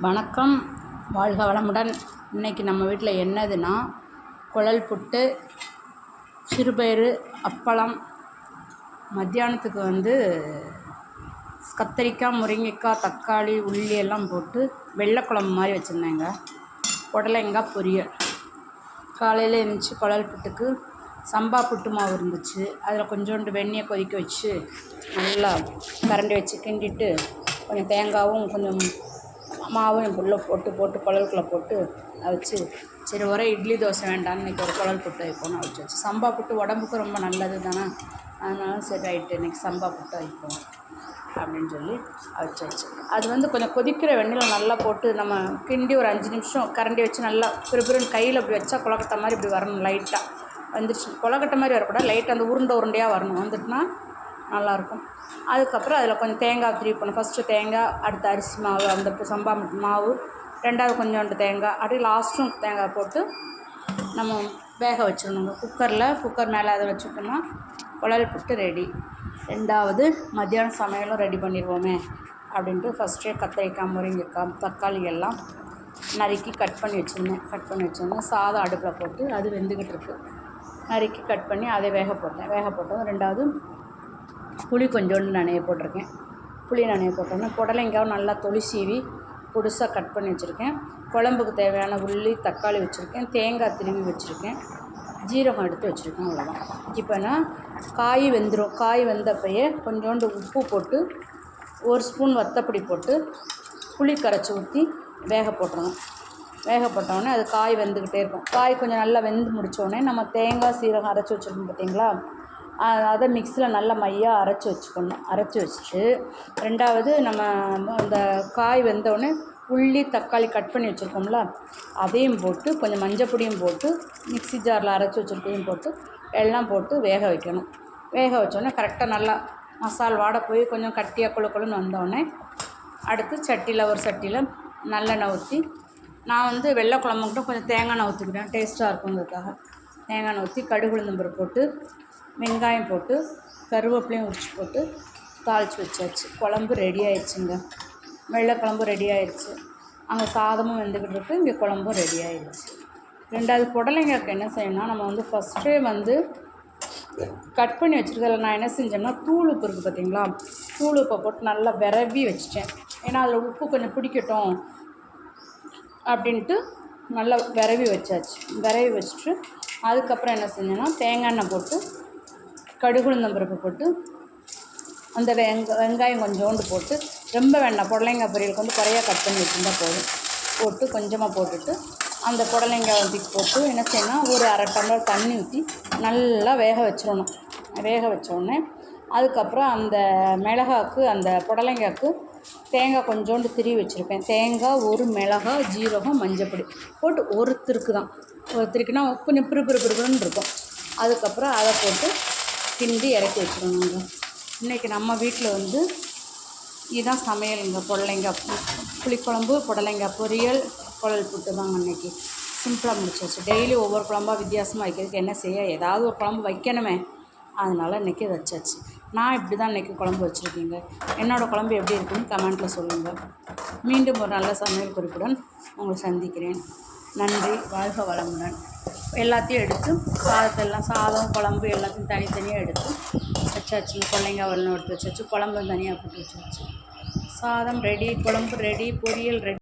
வணக்கம். வாழ்க வளமுடன். இன்னைக்கு நம்ம வீட்டில் என்னதுன்னா குழல் புட்டு சிறுபயிறு அப்பளம். மத்தியானத்துக்கு வந்து கத்தரிக்காய் முருங்கைக்காய் தக்காளி உள்ளி எல்லாம் போட்டு வெள்ளைக்குழம்பு மாதிரி வச்சுருந்தேங்க. புடலைங்காய் பொரியல். காலையில் எழுந்திரிச்சி குழல் புட்டுக்கு சம்பா புட்டு மாவு இருந்துச்சு. அதில் கொஞ்சோண்டு வெந்நியை கொதிக்க வச்சு நல்லா கரண்டி வச்சு கிண்டிட்டு கொஞ்சம் தேங்காயும் கொஞ்சம் மாவும் என் புள்ள போட்டு போட்டு குழலுக்குள்ள போட்டு அவிச்சு சரி ஒரே இட்லி தோசை வேண்டாம்னு இன்றைக்கி ஒரு குழல் புட்டு வைப்போம்னு அவிச்சு வச்சு சம்பா புட்டு உடம்புக்கு ரொம்ப நல்லது தானே? அதனால சரி ரைட்டு இன்றைக்கி சம்பா புட்டு வைப்போம் அப்படின்னு சொல்லி அவிச்சு வச்சு அது வந்து கொஞ்சம் கொதிக்கிற வெண்ணில் நல்லா போட்டு நம்ம கிண்டி ஒரு அஞ்சு நிமிஷம் கரண்டி வச்சு நல்லா பிறுபிறுன்னு கையில் இப்படி வச்சா குழக்கட்ட மாதிரி இப்படி வரணும் லைட்டாக வந்துருச்சு. கொலக்கட்டை மாதிரி வரக்கூடாது. லைட்டாக அந்த உருண்டை உருண்டையாக வரணும். வந்துட்டுனா நல்லாயிருக்கும். அதுக்கப்புறம் அதில் கொஞ்சம் தேங்காய் திருவி போடணும். ஃபஸ்ட்டு தேங்காய் அடுத்து அரிசி மாவு அந்த சம்பா மாவு ரெண்டாவது கொஞ்சோண்டு தேங்காய் அப்படியே லாஸ்ட்டும் தேங்காய் போட்டு நம்ம வேக வச்சிடணுங்க. குக்கரில் குக்கர் மேலே அதை வச்சுட்டோம்னா குழல் புட்டு ரெடி. ரெண்டாவது மத்தியான சமையலும் ரெடி பண்ணிடுவோமே அப்படின்ட்டு ஃபஸ்ட்டே கத்திரிக்காய் முருங்கைக்காய் தக்காளி எல்லாம் நறுக்கி கட் பண்ணி வச்சுருந்தேன். கட் பண்ணி வச்சுருந்தேன். சாதம் அடுப்பில் போட்டு அது வெந்துக்கிட்டு இருக்கு. நறுக்கி கட் பண்ணி அதை வேக போட்டேன். வேக போட்டதும் ரெண்டாவது புளி கொஞ்சோண்டு நனைய போட்டிருக்கேன். புளி நனைய போட்டோன்னே புடலங்காவும் நல்லா தொளி சீவி பொடுசாக கட் பண்ணி வச்சுருக்கேன். குழம்புக்கு தேவையான உள்ளி தக்காளி வச்சுருக்கேன். தேங்காய் திருவி வச்சுருக்கேன். ஜீரகம் எடுத்து வச்சுருக்கேன் அவ்வளோதான் இப்போ நான் காய் வெந்துடும் காய் வெந்தப்பையே கொஞ்சோண்டு உப்பு போட்டு ஒரு ஸ்பூன் வத்தப்பொடி போட்டு புளி கரைச்சி ஊற்றி வேக போட்டுருவோம் வேக போட்டோடனே அது காய் வெந்துக்கிட்டே இருக்கும். காய் கொஞ்சம் நல்லா வெந்து முடித்தோடனே நம்ம தேங்காய் சீரகம் அரைச்சி வச்சுருக்கோம் பார்த்தீங்களா அதை மிக்ஸியில் நல்லா மையாக அரைச்சி வச்சுக்கணும். அரைச்சி வச்சுட்டு ரெண்டாவது நம்ம அந்த காய் வெந்தோடனே உள்ளி தக்காளி கட் பண்ணி வச்சுருக்கோம்ல அதையும் போட்டு கொஞ்சம் மஞ்சள் பொடியும் போட்டு மிக்ஸி ஜாரில் அரைச்சி வச்சுருக்கையும் போட்டு எல்லாம் போட்டு வேக வைக்கணும். வேக வச்சோடனே கரெக்டாக நல்லா மசால் வாடை போய் கொஞ்சம் கட்டியாக குழு குழுன்னு வந்தோடனே அடுத்து சட்டியில் ஒரு சட்டியில் நல்லெண்ணெய் ஊற்றி நான் வந்து வெள்ளை குழம்புக்கிட்ட கொஞ்சம் தேங்காய் எண்ணெய் ஊற்றிக்கிறேன் டேஸ்ட்டாக இருக்குங்கிறதுக்காக. தேங்காய் எண்ணெய் ஊற்றி கடுகு உளுந்தம்பருப்பு போட்டு வெங்காயம் போட்டு கருவேப்பிலையும் உரிச்சு போட்டு தாளித்து வச்சாச்சு. குழம்பு ரெடி ஆயிடுச்சுங்க. வெள்ளை குழம்பு ரெடி ஆயிடுச்சு. அங்கே சாதமும் வெந்துக்கிட்டு இருக்கு. இங்கே குழம்பும் ரெடி ஆயிடுச்சு. ரெண்டாவது புடலைங்களுக்கு என்ன செய்யணும்னா நம்ம வந்து ஃபஸ்ட்டே வந்து கட் பண்ணி வச்சுருக்கல நான் என்ன செஞ்சேன்னா தூள் உப்பு இருக்குது பார்த்தீங்களா தூள் உப்பை போட்டு நல்லா விரவி வச்சுட்டேன். ஏன்னா அதில் உப்பு கொஞ்சம் பிடிக்கட்டும் அப்படின்ட்டு நல்லா விரவி வச்சாச்சு. விரவி வச்சுட்டு அதுக்கப்புறம் என்ன செஞ்சேன்னா தேங்காய் எண்ணெய் போட்டு கடுகுளுந்தம் பருப்பு போட்டு அந்த வெங்க வெங்காயம் கொஞ்சோண்டு போட்டு ரொம்ப வேண்டாம். புடலங்காய் பொரியலுக்கு வந்து குறையா கட் பண்ணி வச்சுருந்தா போதும். போட்டு கொஞ்சமாக போட்டுட்டு அந்த புடலங்காய் ஊற்றி போட்டு என்ன செய்யணும் ஒரு அரை டம்ளர் தண்ணி ஊற்றி நல்லா வேக வச்சிடணும். வேக வச்சோடனே அதுக்கப்புறம் அந்த மிளகாக்கு அந்த புடலங்காய்க்கு தேங்காய் கொஞ்சோண்டு திரி வச்சுருப்பேன். தேங்காய் ஒரு மிளகாய் ஜீரகம் மஞ்சப்பொடி போட்டு ஒருத்தருக்கு தான் ஒரு கொஞ்சம் பிறு பிறு பிறுபிறுன்னு இருக்கும். அதுக்கப்புறம் அதை போட்டு கிண்டி இறக்கி வச்சிடணுங்க. இன்றைக்கி நம்ம வீட்டில் வந்து இதுதான் சமையலுங்க. புடலைங்காய் புளிக்குழம்பு புடலைங்காய் பொரியல் குழல் புட்டு தாங்க அன்றைக்கி சிம்பிளாக முடிச்சாச்சு. டெய்லி ஒவ்வொரு குழம்பாக வித்தியாசமாக வைக்கிறதுக்கு என்ன செய்ய? ஏதாவது ஒரு குழம்பு வைக்கணுமே. அதனால் இன்றைக்கி வச்சாச்சு. நான் இப்படி தான் இன்றைக்கி குழம்பு வச்சுருக்கீங்க. என்னோடய குழம்பு எப்படி இருக்குன்னு கமெண்ட்டில் சொல்லுங்கள் மீண்டும் ஒரு நல்ல சமையல் குறிப்புடன் உங்களை சந்திக்கிறேன். நன்றி. வாழ்க வளமுடன். எல்லாத்தையும் எடுத்து சாதத்தெல்லாம் சாதம் குழம்பு எல்லாத்தையும் தனித்தனியாக எடுத்து வச்சாச்சு. பிள்ளைங்க வரணும் எடுத்து வச்சாச்சு. குழம்பு தனியாக போட்டு வச்சாச்சு. சாதம் ரெடி குழம்பு ரெடி பொரியல் ரெடி